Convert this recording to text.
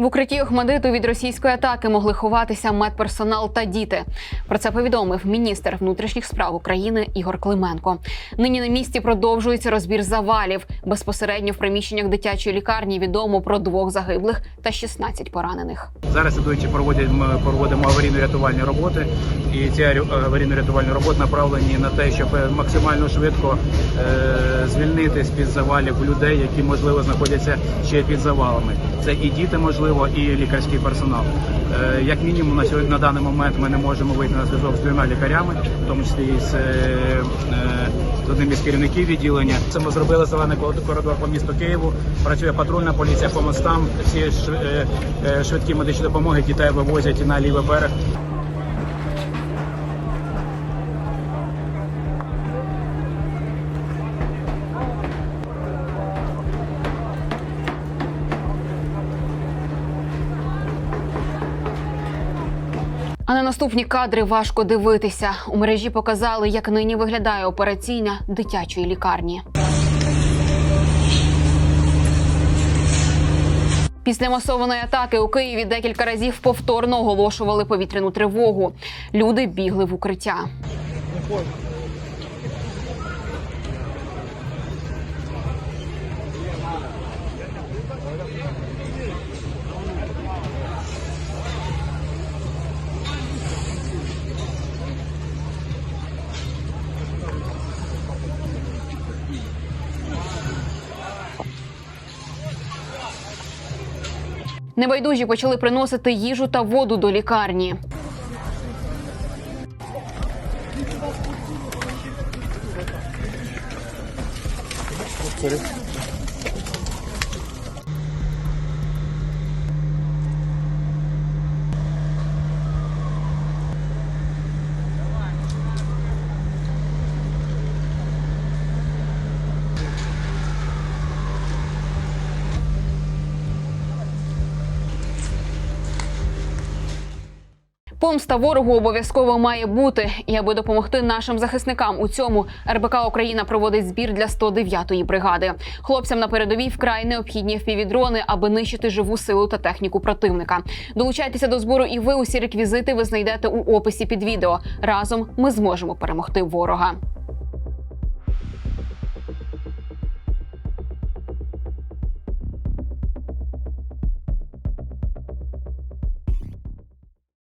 В укритті Охмадиту від російської атаки могли ховатися медперсонал та діти. Про це повідомив міністр внутрішніх справ України Ігор Клименко. Нині на місці продовжується розбір завалів. Безпосередньо в приміщеннях дитячої лікарні відомо про двох загиблих та 16 поранених. Зараз ідучи проводимо, проводимо аварійно-рятувальні роботи, і ці аварійно-рятувальні роботи направлені на те, щоб е, максимально швидко е, звільнити з під завалів людей, які можливо знаходяться ще під завалами. Це і діти, можливо, і лікарський персонал. Е, як мінімум, на сьогодні на даний момент ми не можемо вийти на зв'язок з двома лікарями, в тому числі і з, е, е, одним із керівників відділення. Це ми зробили зелений коридор по місту Києву. Працює патрульна поліція по мостам. Всі шв- швидкі медичні допомоги дітей вивозять на лівий берег. А на наступні кадри важко дивитися. У мережі показали, як нині виглядає операційна дитячої лікарні. Після масованої атаки у Києві декілька разів повторно оголошували повітряну тривогу. Люди бігли в укриття. Небайдужі почали приносити їжу та воду до лікарні. Помста ворогу обов'язково має бути. І аби допомогти нашим захисникам у цьому, РБК Україна проводить збір для 109-ї бригади. Хлопцям на передовій вкрай необхідні впівдрони, аби нищити живу силу та техніку противника. Долучайтеся до збору, і ви усі реквізити ви знайдете у описі під відео. Разом ми зможемо перемогти ворога.